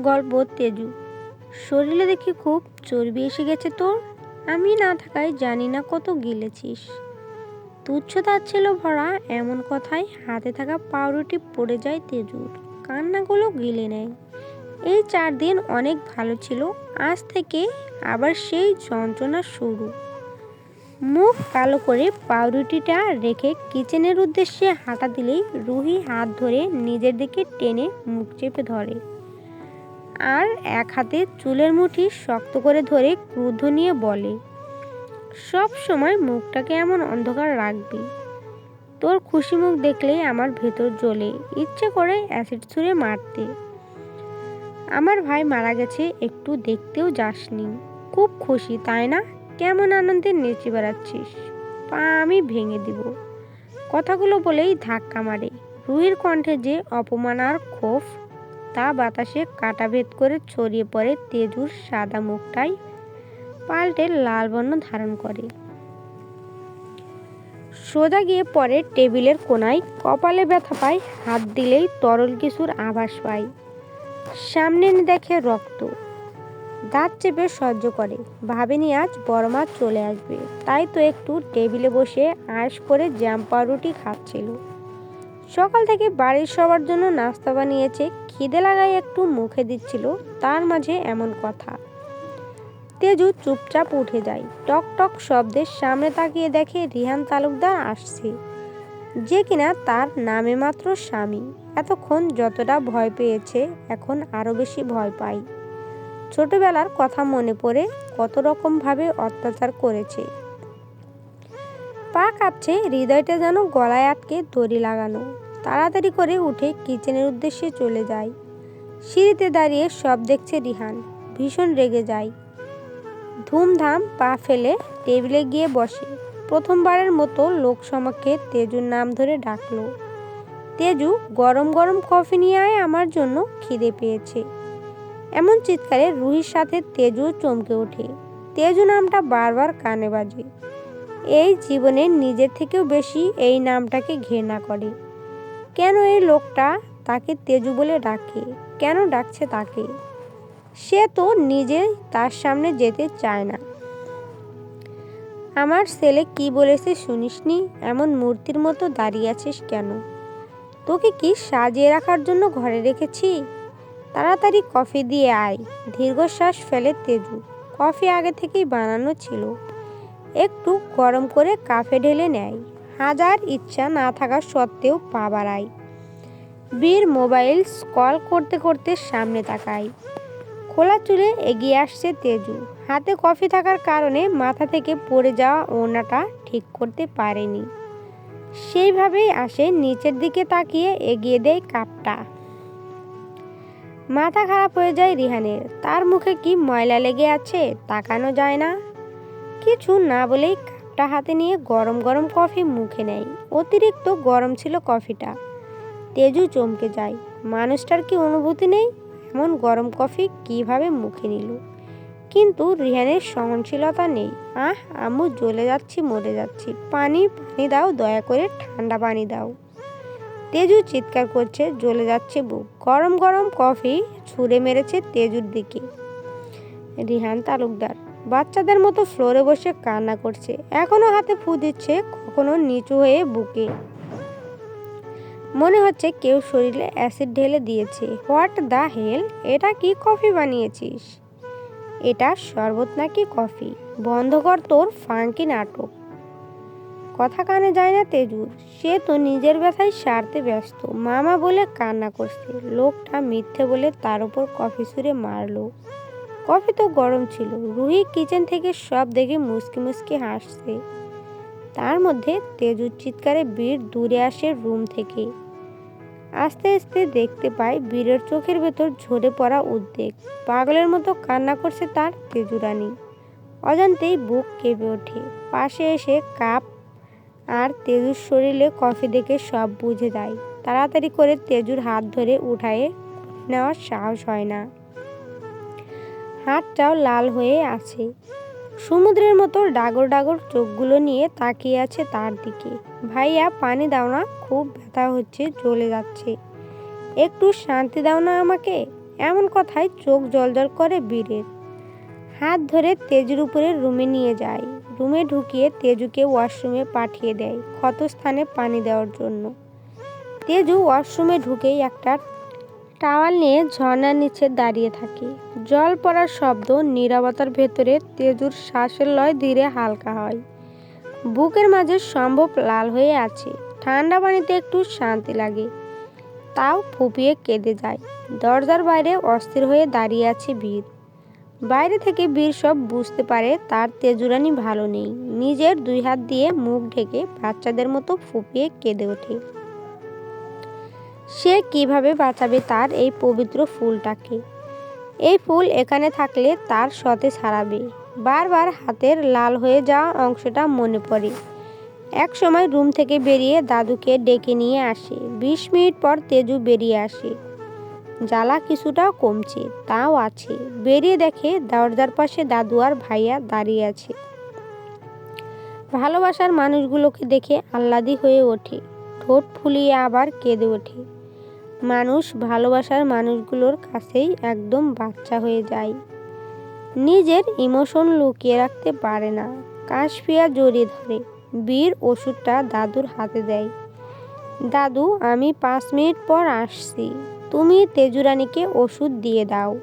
গল্প তেজু। শরীরে দেখি খুব চর্বি এসে গেছে তোর? আমি না থাকায় জানি না কত গিলেছিস। তুচ্ছ ছিল ভরা এমন কথায় হাতে থাকা পাউরুটি পড়ে যায় তেজুর। কান্নাগুলো গিলে নেয়। এই চার দিন অনেক ভালো ছিল, আজ থেকে আবার সেই যন্ত্রণা শুরু। মুখ কালো করে পাউরুটিটা রেখে কিচেনের উদ্দেশ্যে হাঁটা দিলেই রুহি হাত ধরে নিজের দিকে টেনে মুখ চেপে ধরে। আর এক হাতে চুলের মুঠি শক্ত করে ধরে ক্রুদ্ধ নিয়ে বলে, সব সময় মুখটাকে এমন অন্ধকার রাখবি। তোর খুশি মুখ দেখলেই আমার ভেতর জ্বলে। ইচ্ছে করে অ্যাসিড ছুঁড়ে মারতে। আমার ভাই মারা গেছে, একটু দেখতেও যাসনি। খুব খুশি, তাই না? কেমন আনন্দে নেচে বেড়াচ্ছিস। পা আমি ভেঙে দিব। কথাগুলো বলেই ধাক্কা মারে। রুহির কণ্ঠে যে অপমান আর ক্ষোভ তা বাতাসে কাটা ভেদ করে ছড়িয়ে পড়ে তেজুর সাদা মুখটাই পাল্টে লাল বর্ণ ধারণ করে। সোজা গিয়ে পরে টেবিলের কোনায় কপালে ব্যথা পায়, হাত দিলেই তরল কিছুর আভাস পায়। সামনে দেখে রক্ত। দাঁত চেপে সহ্য করে। ভাবেনি আজ বড় মাছ চলে আসবে। তাই তো একটু টেবিলে বসে আয়েস করে জ্যাম পাউরুটি খাচ্ছিল। সকাল থেকে বাড়ির সবার জন্য নাস্তা বানিয়েছে। খিদে লাগাই একটু মুখে দিচ্ছিল, তার মাঝে এমন কথা। তেজু চুপচাপ উঠে যায়। টক টক শব্দের সামনে তাকিয়ে দেখে রিহান তালুকদার আসছে। যে কিনা তার নামে মাত্র স্বামী। এতক্ষণ যতটা ভয় পেয়েছে, এখন আরও বেশি ভয় পায়। ছোটবেলার কথা মনে পড়ে কত রকমভাবে অত্যাচার করেছে। পা কাঁপছে, হৃদয়টা যেন গলায় আটকে দড়ি লাগানো। তাড়াতাড়ি করে উঠে কিচেনের উদ্দেশ্যে চলে যায়। সিঁড়িতে দাঁড়িয়ে সব দেখছে রিহান। ভীষণ রেগে যায়। ধুমধাম পা ফেলে টেবিলে গিয়ে বসে। প্রথমবারের মতো লোক সমক্ষে তেজুর নাম ধরে ডাকলো। তেজু, গরম গরম কফি নিয়ে আয়, আমার জন্য খিদে পেয়েছে। এমন চিৎকারে রুহির সাথে তেজু চমকে ওঠে। তেজু নামটা বারবার কানে বাজে। এই জীবনের নিজের থেকেও বেশি এই নামটাকে ঘৃণা করে। কেন এই লোকটা তাকে তেজু বলে ডাকে? কেন ডাকছে তাকে? সে তো নিজে তার সামনে যেতে চায় না। আমার ছেলে কি বলেছে শুনিসনি? এমন মূর্তির মতো দাঁড়িয়ে আছিস কেন? তোকে কি সাজিয়ে রাখার জন্য ঘরে রেখেছি? তাড়াতাড়ি কফি দিয়ে আয়। দীর্ঘশ্বাস ফেলে তেজু। কফি আগে থেকেই বানানো ছিল। একটু গরম করে কাফে ঢেলে নেয়। হাজার ইচ্ছা না থাকা সত্ত্বেও পা বাড়ায়। বীর মোবাইল কল করতে করতে সামনে তাকায়। খোলা চুলে এগিয়ে আসছে তেজু। হাতে কফি থাকার কারণে মাথা থেকে পড়ে যাওয়া ওনাটা ঠিক করতে পারেনি। সেইভাবেই আসে নিচের দিকে তাকিয়ে এগিয়ে দেয় কাপটা। মাথা খারাপ হয়ে যায় রিহানের। তার মুখে কি ময়লা লেগে আছে তাকানো যায় না। কিছু না বলেই কাপটা হাতে নিয়ে গরম গরম কফি মুখে নেয়। অতিরিক্ত গরম ছিল কফিটা। তেজু চমকে যায়। মানুষটার কি অনুভূতি নেই? এমন গরম কফি কীভাবে মুখে নিল? কিন্তু রিহানের সহনশীলতা নেই। আহ, আম্মু জ্বলে যাচ্ছি, মরে যাচ্ছি। পানি পানি দাও, দয়া করে ঠান্ডা পানি দাও। তেজু চিৎকার করছে, জ্বলে যাচ্ছে বুক। গরম গরম কফি ছুঁড়ে মেরেছে তেজুর দিকে। রিহান তালুকদার। বাচ্চাদের মতো ফ্লোরে বসে কান্না করছে। এখনও হাতে ফু দিচ্ছে, কখনো নিচু হয়ে বুকে। মনে হচ্ছে কেউ শরীরে অ্যাসিড ঢেলে দিয়েছে। What the hell? এটা কি কফি বানিয়েছিস? এটা শরবত নাকি কফি? বন্ধ কর তোর ফাঙ্কি নাটক। কথা কানে যায় না তেজুর। সে তো নিজের ব্যথায় সারতে ব্যস্ত। মামা বলে কান্না করছে। লোকটা মিথ্যে বলে তার উপর কফি ছুঁড়ে মারলো। কফি তো গরম ছিল। রুহি কিচেন থেকে সব দেখে মুসকি মুসকি হাসছে। তার মধ্যে তেজুর চিৎকারে বীর দূরে আসে রুম থেকে। আস্তে আস্তে দেখতে পাই বীরের চোখের ভেতর ঝরে পড়া উদ্বেগ। পাগলের মতো কান্না করছে তার তেজুরানি অজান্তেই বুক কেঁপে ওঠে। পাশে এসে কাপ আর তেজুর শরীরে কফি দেখে সব বুঝে যায়। তাড়াতাড়ি করে তেজুর হাত ধরে উঠায়ে নেওয়ার সাহস হয় না। হাতটাও লাল হয়ে আছে। সমুদ্রের মতো ডাগর ডাগর চোখগুলো নিয়ে তাকিয়ে আছে তার দিকে। ভাইয়া, পানি দাও না, খুব ব্যথা হচ্ছে চলে যাচ্ছে। একটু শান্তি দাও না আমাকে। এমন কথায় চোখ জলজল করে বীরের। হাত ধরে তেজুর উপরে রুমে নিয়ে যায়। রুমে ঢুকিয়ে তেজুকে ওয়াশরুমে পাঠিয়ে দেয়, ক্ষতস্থানে পানি দেওয়ার জন্য। তেজু ওয়াশরুমে ঢুকেই একটা টাওয়াল নিয়ে ঝর্ণার নিচে দাঁড়িয়ে থাকে। জল পড়ার শব্দ নীরবতার ভেতরে তেজুর শ্বাসের লয় ধীরে হালকা হয়। বুকের মাঝে সম্ভব লাল হয়ে আছে। ঠান্ডা পানিতে একটু শান্তি লাগে। তাও ফুপিয়ে কেঁদে যায় দরজার বাইরে অস্থির হয়ে দাঁড়িয়ে আছে বীর। বাইরে থেকে বীর সব বুঝতে পারে তার তেজুরানি ভালো নেই। নিজের দুই হাত দিয়ে মুখ ঢেকে বাচ্চাদের মতো ফুপিয়ে কেঁদে ওঠে। সে কীভাবে বাঁচাবে তার এই পবিত্র ফুলটাকে? এই ফুল এখানে থাকলে তার সতেজ হারাবে বারবার হাতের লাল হয়ে যাওয়া অংশটা মনে পড়ে। এক সময় রুম থেকে বেরিয়ে দাদুকে ডেকে নিয়ে আসে। বিশ মিনিট পর তেজু বেরিয়ে আসে। জ্বালা কিছুটা কমছে, তাও আছে। বেরিয়ে দেখে দরজার পাশে দাদু আর ভাইয়া দাঁড়িয়ে আছে। ভালোবাসার মানুষগুলোকে দেখে আহ্লাদি হয়ে ওঠে। ঠোঁট ফুলিয়ে আবার কেঁদে ওঠে। মানুষ ভালোবাসার মানুষগুলোর কাছেই একদম বাচ্চা হয়ে যায়। নিজের ইমোশন লুকিয়ে রাখতে পারে না। কাশফিয়া জড়িয়ে ধরে। বীর ওষুধটা দাদুর হাতে দেয়। দাদু, আমি পাঁচ মিনিট পর আসছি। তুমি তেজুরানিকে ওষুধ দিয়ে দাও।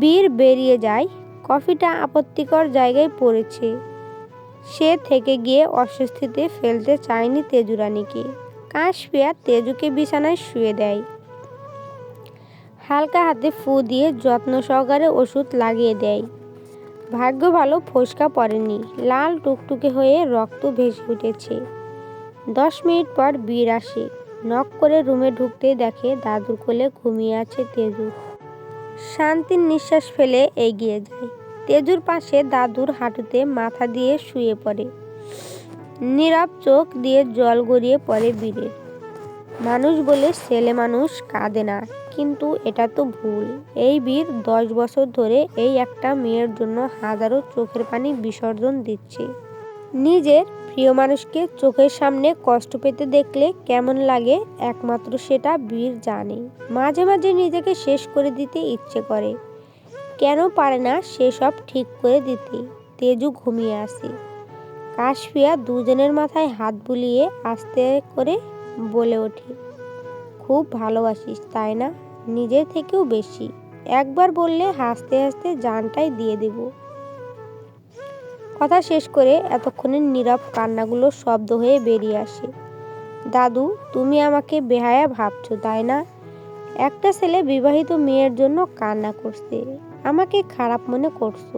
বীর বেরিয়ে যায়। কফিটা আপত্তিকর জায়গায় পড়েছে। সে থেকে গিয়ে অস্বস্তিতে ফেলতে চায়নি তেজুরানিকে। কাশফিয়া তেজুকে বিছানায় শুয়ে দেয়। হালকা হাতে ফু দিয়ে যত্ন সহকারে ওষুধ লাগিয়ে দেয়। ভাগ্য ভালো ফোসকা পড়েনি। লাল টুকটুকে হয়ে রক্ত ভেসে উঠেছে। দশ মিনিট পর বীর আসে। নক করে রুমে ঢুকতে দেখে দাদুর কোলে ঘুমিয়ে আছে তেজু। শান্তির নিঃশ্বাস ফেলে এগিয়ে যায়। তেজুর পাশে দাদুর হাঁটুতে মাথা দিয়ে শুয়ে পড়ে। নীরব চোখ দিয়ে জল গড়িয়ে পড়ে বীরের মানুষ বলে ছেলে মানুষ কাঁদে না, কিন্তু এটা তো ভুল। এই বীর দশ বছর ধরে এই একটা মেয়ের জন্য হাজারো চোখের পানি বিসর্জন দিচ্ছে। নিজের প্রিয় মানুষকে চোখের সামনে কষ্ট পেতে দেখলে কেমন লাগে একমাত্র সেটা বীর জানে। মাঝে মাঝে নিজেকে শেষ করে দিতে ইচ্ছে করে। কেন পারে না সেসব ঠিক করে দিতে। তেজু ঘুমিয়ে আসে। কাশফিয়া দুজনের মাথায় হাত বুলিয়ে আস্তে করে বলে ওঠে, খুব ভালোবাসিস, তাই না? নিজের থেকেও বেশি। একবার বললে হাসতে হাসতে জানটাই দিয়ে দেব। কথা শেষ করে এতক্ষণের নীরব কান্নাগুলো শব্দ হয়ে বেরিয়ে আসে। দাদু, তুমি আমাকে বেহায়া ভাবছ, তাই না? একটা ছেলে বিবাহিত মেয়ের জন্য কান্না করছে। আমাকে খারাপ মনে করছ।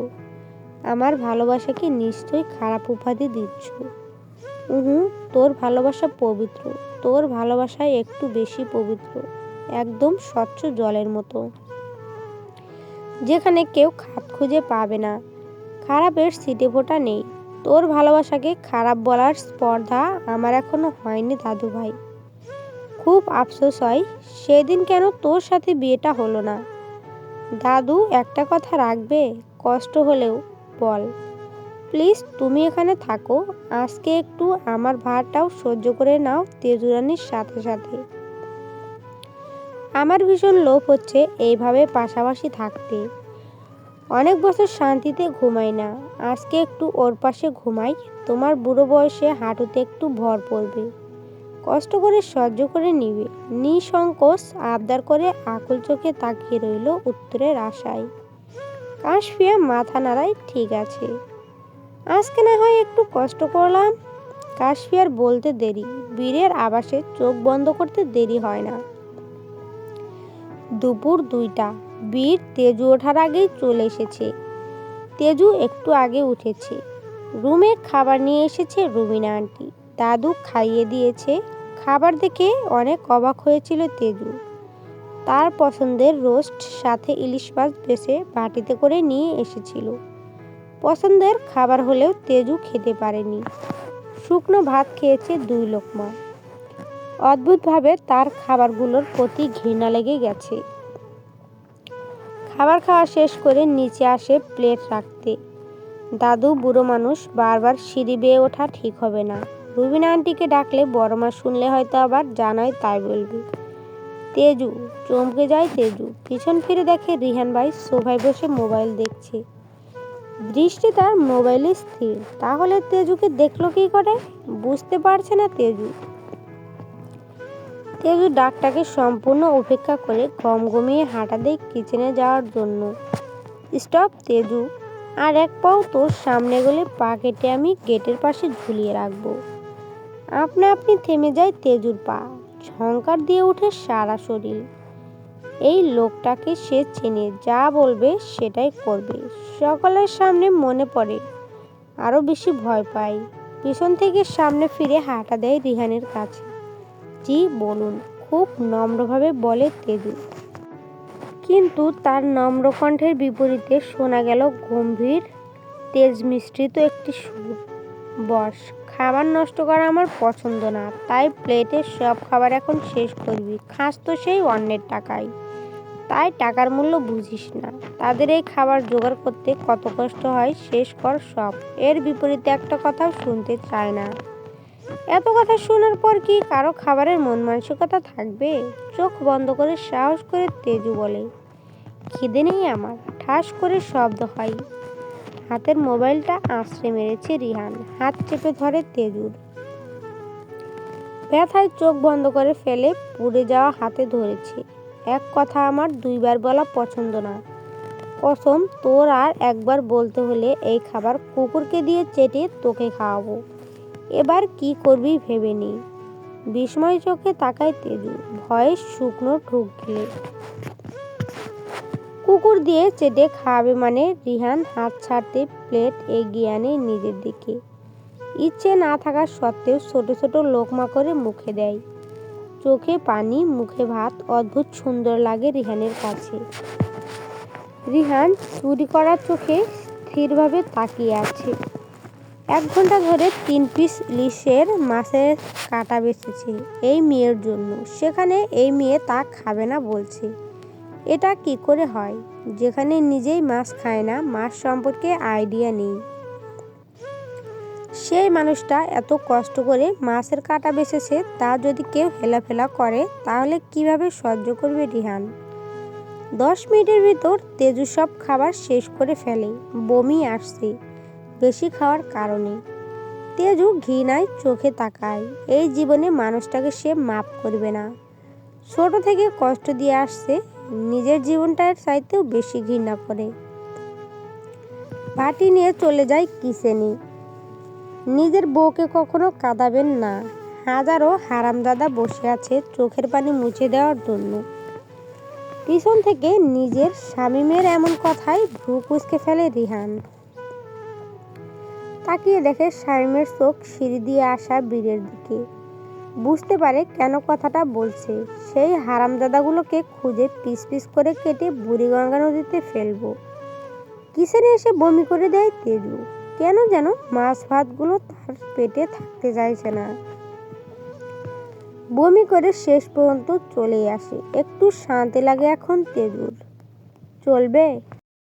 আমার ভালোবাসাকে নিশ্চয়ই খারাপ উপাধি দিচ্ছ। উহু, তোর ভালোবাসা পবিত্র। তোর ভালোবাসায় একটু বেশি পবিত্র। একদম স্বচ্ছ জলের মতো। যেখানে কেউ খাত খুঁজে পাবে না। খারাপের সিটে ফোটা নেই। তোর ভালোবাসাকে খারাপ বলার স্পর্ধা আমার এখনও হয়নি, দাদু ভাই। খুব আফসোস হয়, সেদিন কেন তোর সাথে বিয়েটা হলো না? দাদু একটা কথা রাখবে, কষ্ট হলেও। বল। প্লিজ তুমি এখানে থাকো। আজকে একটু আমার ভারটাও সহ্য করে নাও তেজুরানির সাথে সাথে। আমার ভীষণ লোভ হচ্ছে এইভাবে পাশাপাশি থাকতে। অনেক বছর শান্তিতে ঘুমাই না। আজকে একটু ওর পাশে ঘুমাই, তোমার বুড়ো বয়সে হাঁটুতে একটু ভর পড়বে। কষ্ট করে সহ্য করে নিবে। নিঃসংকোচ আবদার করে আকুল চোখে তাকিয়ে রইল উত্তরের আশায়। কাশফিয়া মাথা নাড়ায় ঠিক আছে। আজকে না হয় একটু কষ্ট করলাম। কাশফিয়ার বলতে দেরি। বীরের আবাসে চোখ বন্ধ করতে দেরি হয় না। দুপুর দুইটা। বীর তেজু ওঠার আগেই চলে এসেছে। তেজু একটু আগে উঠেছে। রুমে খাবার নিয়ে এসেছে রুবিনা আন্টি। দাদু খাইয়ে দিয়েছে। খাবার দেখে অনেক অবাক হয়েছিল তেজু। তার পছন্দের রোস্ট সাথে ইলিশ মাছ বেছে বাটিতে করে নিয়ে এসেছিল। পছন্দের খাবার হলেও তেজু খেতে পারেনি। শুকনো ভাত খেয়েছে দুই লোকমা। অদ্ভুতভাবে তার খাবারগুলোর প্রতি ঘৃণা লেগে গেছে। খাবার খাওয়া শেষ করে নিচে আসে প্লেট রাখতে। দাদু বুড়ো মানুষ বারবার সিঁড়ি বেয়ে ওঠা ঠিক হবে না। রুবিনা আন্টিকে ডাকলে বড় মা শুনলে হয়তো আবার জানায় তাই বলবি। তেজু, চমকে যায় তেজু। পিছন ফিরে দেখে রিহান ভাই সোফায় বসে মোবাইল দেখছে। দৃষ্টি তার মোবাইলে স্থির। তাহলে তেজুকে দেখল কি করে? বুঝতে পারছে না তেজু। তেজু ডাকটাকে সম্পূর্ণ উপেক্ষা করে গম গমিয়ে হাঁটা দেয় কিচেনে যাওয়ার জন্য। স্টপ, তেজু। আর এক পাও তোর সামনে গেলে পা কেটে আমি গেটের পাশে ঝুলিয়ে রাখব। আপনা আপনি থেমে যায় তেজুর পা। ঝঙ্কার দিয়ে ওঠে সারা শরীর। এই লোকটাকে সে চেনে, যা বলবে সেটাই করবে। সকলের সামনে মনে পড়ে, আরও বেশি ভয় পায়। পিছন থেকে সামনে ফিরে হাঁটা দেয় রিহানের কাছে। জি, বলুন, খুব নম্রভাবে বলে তেজু কিন্তু তার নম্র কণ্ঠের বিপরীতে শোনা গেল গম্ভীর তেজ মিশ্রিত একটি সুর। বস খাবার নষ্ট করা আমার পছন্দ না। তাই প্লেটের সব খাবার এখন শেষ করবি। খাস তো সেই অন্যের টাকায় তাই টাকার মূল্য বুঝিস না। তাদের এই খাবার জোগাড় করতে কত কষ্ট হয় শেষ কর সব। এর বিপরীতে একটা কথাও শুনতে চায় না। এত কথা শোনার পর কি কারও খাবারের মন মানসিকতা থাকবে? চোখ বন্ধ করে সাহস করে তেজু বলে, খিদে নেই আমার। ঠাস করে শব্দ হয়। হাতের মোবাইলটা আঁচড়ে মেরেছে রিহান। হাত চেপে ধরে তেজুর ব্যথায় চোখ বন্ধ করে ফেলে পুড়ে যাওয়া হাতে ধরেছে। এক কথা আমার দুইবার বলা পছন্দ না। কসম, তোর আর একবার বলতে হলে এই খাবার কুকুরকে দিয়ে চেটে তোকে খাওয়াবো। এবার কি করবি ভেবে নি। বিস্ময় চোখে তাকায় তেজু ভয়ে শুকনো ঠুক কুকুর দিয়ে চেটে খাওয়াবে মানে রিহান হাত ছাড়তে প্লেট এগিয়ে আনে নিজের দিকে। ইচ্ছে না থাকা সত্ত্বেও ছোট ছোট লোকমা করে মুখে দেয়। চোখে পানি, মুখে ভাত, অদ্ভুত সুন্দর লাগে রিহানের কাছে। রিহান চুরি করার চোখে স্থিরভাবে তাকিয়ে আছে। এক ঘণ্টা ধরে তিন পিস ইলিশের মাছের কাটা বেঁচেছে এই মেয়ের জন্য। সেখানে এই মেয়ে তা খাবে না বলছে। এটা কি করে হয়? যেখানে নিজেই মাছ খায় না, মাছ সম্পর্কে আইডিয়া নেই। সেই মানুষটা এত কষ্ট করে মাছের কাটা বেছেছে তা যদি কেউ হেলাফেলা করে, তাহলে কীভাবে সহ্য করবে রিহান? দশ মিনিটের ভিতর তেজু সব খাবার শেষ করে ফেলে, বমি আসছে, বেশি খাওয়ার কারণে। তেজু ঘৃণায় চোখে তাকায়, এই জীবনে মানুষটাকে সে মাপ করবে না। ছোট থেকে কষ্ট দিয়ে আসছে নিজের জীবনটার চাইতেও বেশি ঘৃণা করে। বাটি নিয়ে চলে যায় কিচেনে নিজের বউকে কখনো কাঁদাবেন না। হাজারো হারামদাদা বসে আছে চোখের পানি মুছে দেওয়ার জন্য। পিছন থেকে নিজের স্বামীমের এমন কথায় ভ্রু কুচকে ফেলে রিহান। তাকিয়ে দেখে শামিমের চোখ সিঁড়ি দিয়ে আসা বীরের দিকে। বুঝতে পারে কেন কথাটা বলছে। সেই হারামদাদাগুলোকে খুঁজে পিস পিস করে কেটে বুড়িগঙ্গা নদীতে ফেলব। কিসেনে এসে বমি করে দেয় তেজু কেন যেন মাছ ভাতগুলো তার পেটে থাকতে চাইছে না। বমি করে শেষ পর্যন্ত চলে আসে। একটু শান্তি লাগে এখন তেজুর চলবে?